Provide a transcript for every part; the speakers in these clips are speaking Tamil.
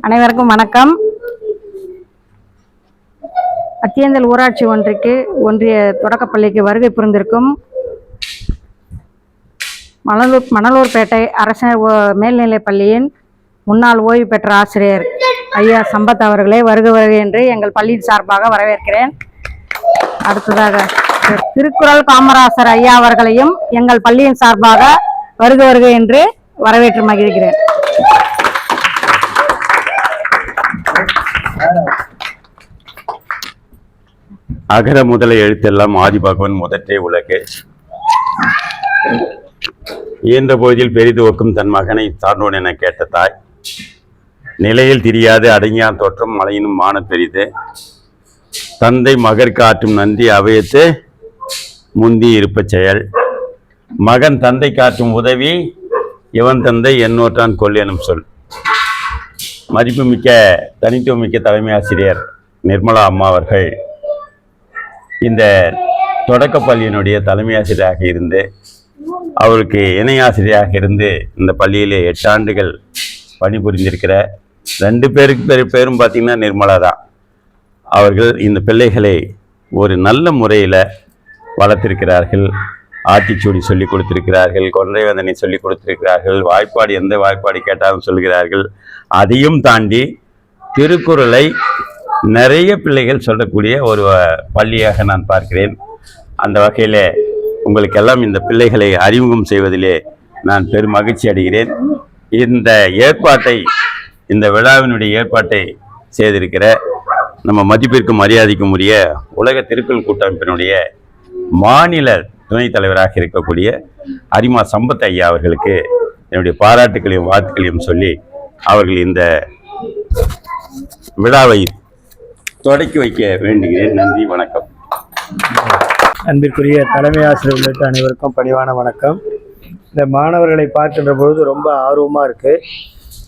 அனைவருக்கும் வணக்கம். அத்தியந்தல் ஊராட்சி ஒன்றிற்கு ஒன்றிய தொடக்கப்பள்ளிக்கு வருகை புரிந்திருக்கும் மணலூர் மணலூர்பேட்டை அரசர் மேல்நிலைப் பள்ளியின் முன்னாள் ஓய்வு பெற்ற ஆசிரியர் ஐயா சம்பத் அவர்களே வருக வருக என்று எங்கள் பள்ளியின் சார்பாக வரவேற்கிறேன். அடுத்ததாக திருக்குறள் காமராசர் ஐயா அவர்களையும் எங்கள் பள்ளியின் சார்பாக வருக வருக என்று வரவேற்று மகிழ்கிறேன். அகர முதல எழுத்தெல்லாம் ஆதிபகவன் முதற்றே உலகு. இயன்ற போதில் பெரிதுவக்கும் தன் மகனை சார்ந்தோன் என கேட்ட தாய். நிலையில் தெரியாது அடங்கியான் தோற்றம் மலையினும் மான பெரிது. தந்தை மகற்கு ஆற்றும் நன்றி அவையத்து முந்தி இருப்ப செயல். மகன் தந்தை காட்டும் உதவி இவன் தந்தை என்னோட்டான் கொல் எனும் சொல். மதிப்புமிக்க தனித்துவமிக்க தலைமை ஆசிரியர் நிர்மலா அம்மா அவர்கள் இந்த தொடக்கப்பள்ளியினுடைய தலைமை ஆசிரியராக இருந்து அவருக்கு இணை ஆசிரியராக இருந்து இந்த பள்ளியிலே எட்டு ஆண்டுகள் பணிபுரிந்திருக்கிற ரெண்டு பேருக்கு பேர் பேரும் பார்த்தீங்கன்னா நிர்மலா தான். அவர்கள் இந்த பிள்ளைகளை ஒரு நல்ல முறையில் வளர்த்திருக்கிறார்கள். ஆத்திச்சூடி சொல்லி கொடுத்திருக்கிறார்கள். கொன்றைவந்தனை சொல்லி கொடுத்திருக்கிறார்கள். வாய்ப்பாடு எந்த வாய்ப்பாடு கேட்டாலும் சொல்கிறார்கள். அதையும் தாண்டி திருக்குறளை நிறைய பிள்ளைகள் சொல்லக்கூடிய ஒரு பள்ளியாக நான் பார்க்கிறேன். அந்த வகையில் உங்களுக்கெல்லாம் இந்த பிள்ளைகளை அறிமுகம் செய்வதிலே நான் பெரும் மகிழ்ச்சி அடைகிறேன். இந்த ஏற்பாட்டை இந்த விழாவினுடைய ஏற்பாட்டை செய்திருக்கிற நம்ம மதிப்பிற்கும் மரியாதைக்கும் உரிய உலக திருக்குறள் கூட்டமைப்பினுடைய மாநில துணைத் தலைவராக இருக்கக்கூடிய அரிமா சம்பத் ஐயா அவர்களுக்கு என்னுடைய பாராட்டுக்களையும் வாழ்த்துக்களையும் சொல்லி அவர்கள் இந்த விழாவை தொடக்கி வைக்க வேண்டுகிறேன். நன்றி வணக்கம். அன்பிற்குரிய தலைமை ஆசிரியர் உள்ளிட்ட அனைவருக்கும் பணிவான வணக்கம். இந்த மாணவர்களை பார்க்கின்ற பொழுது ரொம்ப ஆர்வமாக இருக்குது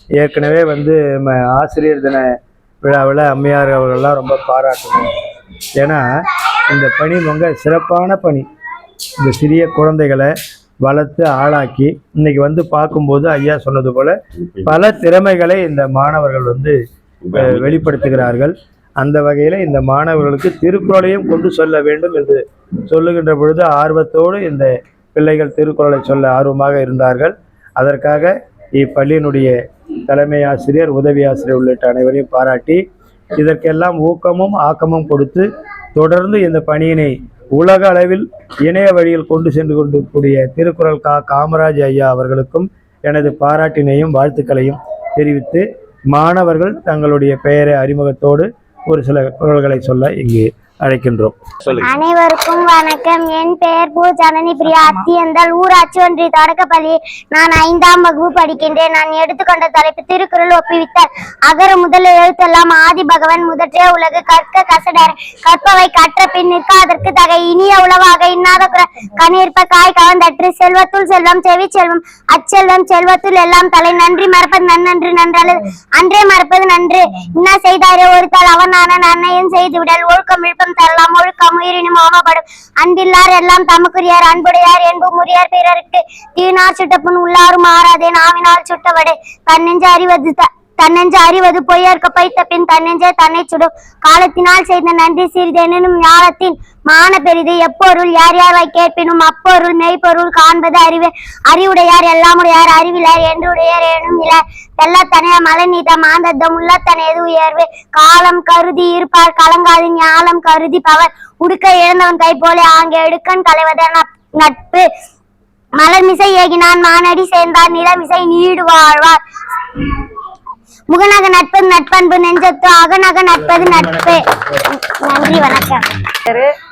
ஏற்கனவே வந்து நம்ம ஆசிரியர் தின விழாவில் அம்மையார் அவர்கள்லாம் ரொம்ப பாராட்டணும் ஏன்னா இந்த பணி ரொம்ப சிறப்பான பணி. இந்த சிறிய குழந்தைகளை வளர்த்து ஆளாக்கி இன்னைக்கு வந்து பார்க்கும்போது ஐயா சொன்னது போல பல திறமைகளை இந்த மாணவர்கள் வந்து வெளிப்படுத்துகிறார்கள். அந்த வகையில் இந்த மாணவர்களுக்கு திருக்குறளையும் கொண்டு சொல்ல வேண்டும் என்று சொல்லுகின்ற பொழுது ஆர்வத்தோடு இந்த பிள்ளைகள் திருக்குறளை சொல்ல ஆர்வமாக இருந்தார்கள். அதற்காக இப்பள்ளியினுடைய தலைமை ஆசிரியர் உதவி ஆசிரியர் உள்ளிட்ட அனைவரையும் பாராட்டி இதற்கெல்லாம் ஊக்கமும் ஆக்கமும் கொடுத்து தொடர்ந்து இந்த பணியினை உலக அளவில் இணைய வழியில் கொண்டு சென்று கொண்டிருக்கக்கூடிய திருக்குறள் கா காமராஜ் ஐயா அவர்களுக்கும் எனது பாராட்டினையும் வாழ்த்துக்களையும் தெரிவித்து மாணவர்கள் தங்களுடைய பெயரை அறிமுகத்தோடு ஒரு சில குரல்களை சொல்ல இங்கே அழைக்கின்றோம். அனைவருக்கும் வணக்கம். என் பெயர் பூ ஜனனி பிரியா அத்தியந்தல் ஊராட்சி ஒன்றிய தொடக்கப்பள்ளி நான் ஐந்தாம் வகுப்பு படிக்கின்றேன். நான் எடுத்துக்கொண்ட தலைப்பு திருக்குறள் ஒப்புவித்தல். அகர முதல் எழுத்தெல்லாம் ஆதி பகவன் முதற்றே உலகு. கற்க கசடர. கற்பவை கற்ற பின் நிற்க அதற்கு தகை. இனிய உளவாக இன்னாத குற கனிர்ப்ப காய் கவர்ந்தற்று செல்வத்துள் செல்வம் செவி செல்வம் அச்செல்வம் செல்வத்துள் எல்லாம் தலை. நன்றி மறப்பது நன்னன்று நன்றல்லது அன்றே மறப்பது நன்று. இன்னா செய்தாரே ஒருத்தால் அவனான நன்மையும் செய்து விடல் ஒழுக்கம் விழுப்பம் தரலாம் ஒழுக்கம் உயிரினும் ஓமப்படும் அன்பில்லார் எல்லாம் தமக்குரியார் அன்புடையார் என்பு உரியார் பிறருக்கு தீனார் சுட்டப்புண் உள்ளாரும் ஆறாதே நாவினால் சுட்டவடே. தன்னெஞ்சு அறிவது தன்னெஞ்சு அறிவது பொய்யற்க பைத்த பின் தன்னெஞ்சே தன்னை சுடும். காலத்தினால் செய்த நன்றி சிறிதெனும் ஞானத்தின் மான பெரிது. எப்பொருள் யார் யார் வாய் கேட்பினும் அப்பொருள் மெய்ப்பொருள் காண்பது அறிவே. அறிவுடையார் எல்லாமுடையார் அறிவிலார் என்றுடையார் எனும் இலர். வெள்ளத்தனைய மலை நீத மாந்தத்தம் உள்ளத்தனையது உயர்வு? காலம் கருதி இருப்பார் கலங்காது ஞாலம் கருதி பவர். உடுக்க இழந்தவன் கை போலே ஆங்கே எடுக்கன் களைவத நட்பு. மலர்மிசை ஏகினான் மானடி சேர்ந்தார் நிலமிசை நீடு வாழ்வார். முகநக நட்பது நட்பண்பு நெஞ்சத்து அகநக நட்பது நட்பு. நன்றி வணக்கம்.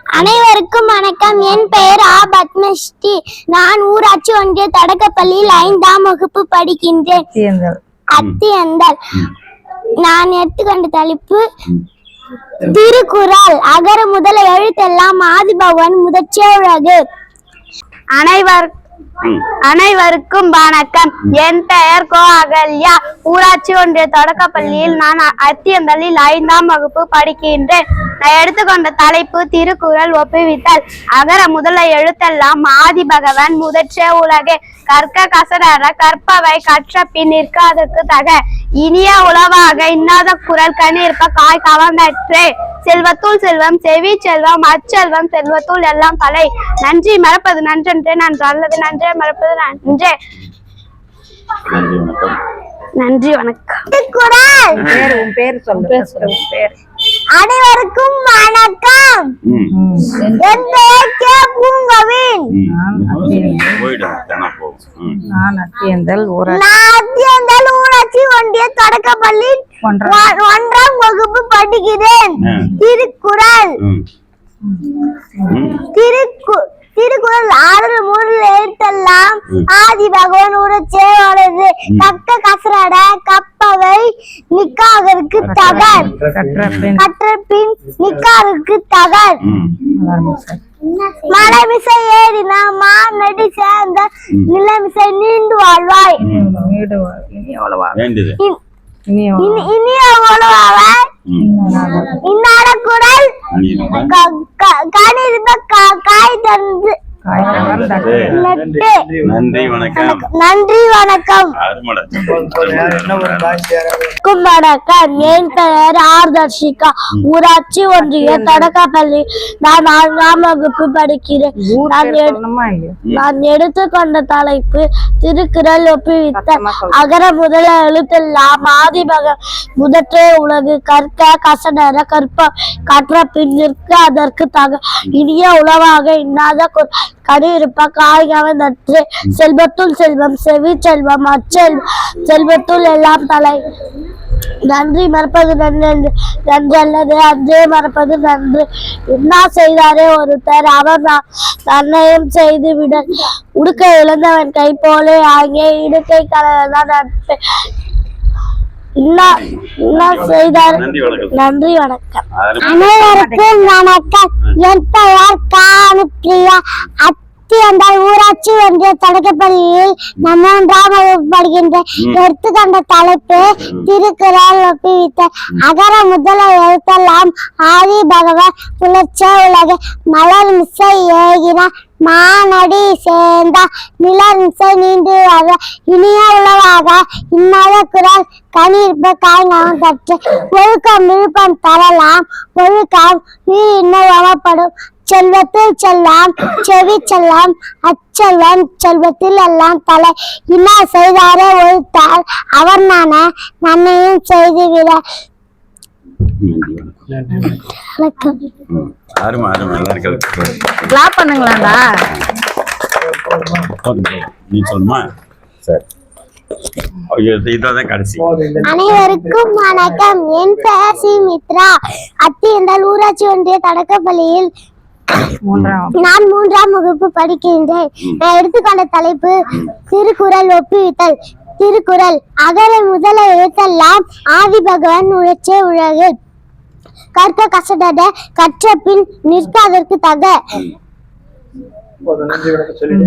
அனைவருக்கும் வணக்கம். என் பெயர் ஆ. பத்மஸ்ரீ நான் ஊராட்சி ஒன்றிய தொடக்கப்பள்ளியில் ஐந்தாம் வகுப்பு படிக்கின்றேன். அத்தியந்தல் அத்தியந்தல் நான் எடுத்துக்கொண்ட தலைப்பு திருக்குறள். அகர முதல எழுத்தெல்லாம் ஆதிபகவன் முதற்றே உலகு அனைவர். அனைவருக்கும் வணக்கம். என் பெயர் கோ அகல்யா ஊராட்சி ஒன்றிய தொடக்கப்பள்ளியில் நான் அத்தியந்தலில் ஐந்தாம் வகுப்பு படிக்கின்றேன். நான் எடுத்துக்கொண்ட தலைப்பு திருக்குறள் ஒப்புவித்தல். அகர முதல எழுத்தெல்லாம் ஆதி பகவன் முதற்றே உலகே. கற்க கசடர கற்பவை கற்ற பின் நிற்காதற்கு தக. இனிய உளவாக இன்னாத குரல் கணிற்ப காய் கவர்ந்தற்றே செல்வத்துள் செல்வம் செவி செல்வம் அச்செல்வம் செல்வத்துள் எல்லாம் தலை நன்றி மறப்பது நன்றென்றே நன்று அல்லது நன்றே மறப்பது நன்றே. நன்றி வணக்கம். நன்றி வணக்கம். திருக்குறள் பேர் உன் பேர் சொல்லு. பேர். அனைவருக்கும் வணக்கம். என் பெயர் கே. பூங்கவின் நான் அத்தியந்தல். ஊராட்சி. நான் அத்தியந்தல் ஊராட்சி ஒன்றிய தொடக்கப்பள்ளி ஒன்றாம் வகுப்பு படிக்கிறேன். திருக்குறள். திருக்கு திருக்குறள் ஆறு மூன்று எழுத்தெல்லாம் ஆதி பகவான் உரச்சே வளருது கக்க கசரட கப்பவை நிக்காதற்கு தகர். கற்ற பின். நிக்காதற்கு தகர். ம். மலைமிசை ஏறினா மாநடி சேர்ந்த நிலமிசை நீண்டு வாழ்வாய். இனி அவ்வளவா? வேண்டியது. இன்- இனி அவ்வளவா. இனி- இனிய உழவாக ம். இன்னாட குரல் காணி இருந்தா காய் தந்து நன்றி. வணக்கம். நன்றி வணக்கம். வணக்கம். வணக்கம். என் பெயர் ஆர்தர்ஷிகா? ஊராட்சி ஒன்றிய தொடக்கப்பள்ளி. நான் நான்காம் வகுப்பு படிக்கிறேன். நான் எடுத்துக்கொண்ட தலைப்பு திருக்குறள் ஒப்புவித்த. அகர முதல எழுத்தெல்லாம் ஆதிபக முதற்றே உலகு கற்க கசடர கற்ப கற்ற பின் நிற்க அதற்கு தக இனிய உளவாக இன்னாத கு- கனி காய்கவ நற்று. செல்வத்துள் செல்வம் செவி செல்வம் அச்செல்வம். செல்வத்துள் எல்லாம் தலை. நன்றி மறப்பது நன்று நன்று அல்லது அன்றே மறப்பது நன்று. என்ன செய்தாரே ஒருத்தர் அவர் நா- நன்னயம் செய்து விட. உடுக்க இழந்தவன் கை போலே ஆகிய இடுக்கை கலதான் நட்பு. செய்தார். நன்றி வணக்கம். நன்றி வணக்கம். அருமை அனைவருக்கும் வணக்கம். என் பெயர் கானுப்பிரியா ஊராட்சி ஒன்றிய தொடக்கப்பள்ளியில் நம்ம மூன்றாம் வகுப்பு படிக்கின்றேன் எடுத்துக்கொண்ட தலைப்பு திருக்குறள் ஒப்புவித்த அகர முதல எழுத்தெல்லாம் ஆதி பகவான் உலக மலர் மிசை ஏகின மானடி சேர்ந்தா நிலர் மிசை நீண்டு வர இனிய உளவாக இன்னாத குரல் கனிர்ப்ப காய் நாம் கற்று ஒழுக்கம் விழுப்பம் தரலாம் ஒழுக்கம் நீ இன்னும் செல்வத்தில் செல்லாம் செவி செல்லாம் அச்செல்வம் செல்வத்தில் எல்லாம் தலை. இன்னா செய்தாரே ஒழுத்தால் அவர் நான நன்மையும் செய்துவிட. வணக்கம். அருமை அருமை எல்லாருக்கும் கிளாப் போதும். நீ சொல்லுமா? சரி. அனைவருக்கும் வணக்கம். என் பெயர் சி மித்ரா அத்தியந்தால் ஊராட்சி ஒன்றிய தொடக்கப்பள்ளியில் நான் மூன்றாம் வகுப்பு படிக்கின்றேன். நான் எடுத்துக்கொண்ட தலைப்பு திருக்குறள் ஒப்புவித்தல். திருக்குறள் அகர முதல எழுத்தெல்லாம் ஆதி பகவான் உழைச்சே உலகு. கற்க கசடட கற்ற பின் தக. வணக்கம் சொல்லிடு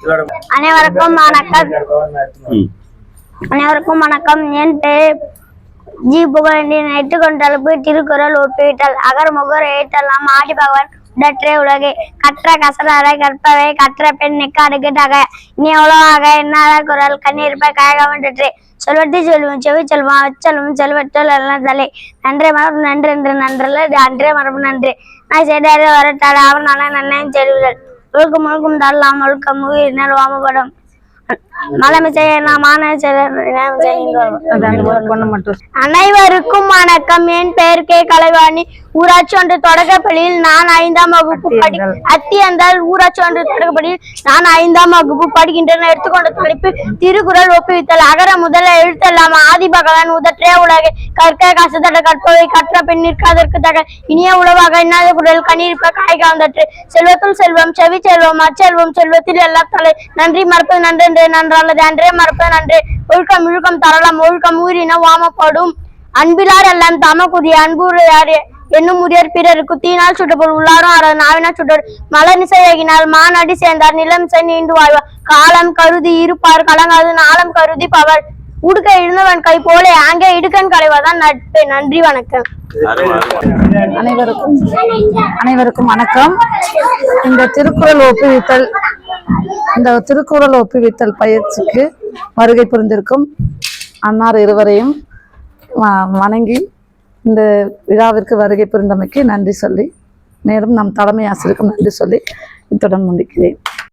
இதோட அனைவருக்கும் வணக்கம். அனைவருக்கும் வணக்கம். என் ஜி புகழேந்தின் எட்டுக்கொண்ட தலைப்பு திருக்குறள் ஒப்புவித்தல் அகர் முகர் எழுத்தெல்லாம் ஆடி பகவான் உடற்றே உலகே. கற்ற கசடரை கற்பவை கற்ற பெண் நிக்காடுக்கு நீ உலகாக என்னாத குரல் கண்ணீர்ப்ப காயகவன்றே சொல்வட்டி சொல்லுவோம் செவி செல்வம் அச்செல்வம் செல்வட்டல் எல்லாம் தலை. நன்றே மரபு நன்று என்று நன்றல்ல அன்றே மரபு நன்றி. நான் செய்தாரே வரட்டாள் அவன் நல்லா நன்மையும் செல்விகள் முழுக்க முழுக்கும் தரலாம் முழுக்க உயிரினர் வாமப்படும் அனைவருக்கும் வணக்கம். என் பெயர் கே. கலைவாணி. ஊராட்சி ஒன்று தொடக்கப்பள்ளியில் நான் ஐந்தாம் வகுப்பு படி அத்தியந்தால். ஊராட்சி ஒன்று தொடக்கப்பள்ளியில் நான் ஐந்தாம் வகுப்பு படிக்கின்றேன். எடுத்துக்கொண்ட தலைப்பு திருக்குறள் ஒப்புவித்தல். அகர முதல எழுத்தெல்லாம் ஆதி பகவான் உதற்றே உலகை கற்க கசதட கற்பவை கற்ற பெண் நிற்காதற்கு தக. இனிய உளவாக இன்னாத குரல் கண்ணீர்ப்ப காய் காந்தற்று செல்வத்துள் செல்வம் செவி செல்வம் அச்செல்வம் செல்வத்தில் எல்லா தலை. நன்றி மறப்பது நன்றென்று. நன்றல்லது அன்றே மறப்பது நன்றே ஒழுக்கம் இழுக்கம் தரலாம். ஒழுக்கம் ஊறின வாமப்படும். அன்பிலார் எல்லாம் தமக்குரிய அன்புரையார் என்னும் உரியர் பிறருக்கு தீனால் சுட்டபோல் உள்ளாரும் அற நாவினால் சுட்டர். மலர்நிசை ஏகினால் மானடி சேர்ந்தார். நிலம் நீண்டு வாழ்வார். காலம் கருதி இருப்பார். கலங்காது நாளம் கருதி பவர். உடுக்க இருந்தவன் கை போல அங்கே இடுக்கன் கலைவாதான் நட்பே. நன்றி வணக்கம். அனைவருக்கும் அனைவருக்கும் வணக்கம். இந்த திருக்குறள் ஒப்புவித்தல் இந்த திருக்குறள் ஒப்புவித்தல் பயிற்சிக்கு வருகை புரிந்திருக்கும் அன்னார் இருவரையும் வ- வணங்கி இந்த விழாவிற்கு வருகை புரிந்தமைக்கு நன்றி சொல்லி மேலும் நம் தலைமை ஆசிரியருக்கும் நன்றி சொல்லி இத்துடன் முடிக்கிறேன்.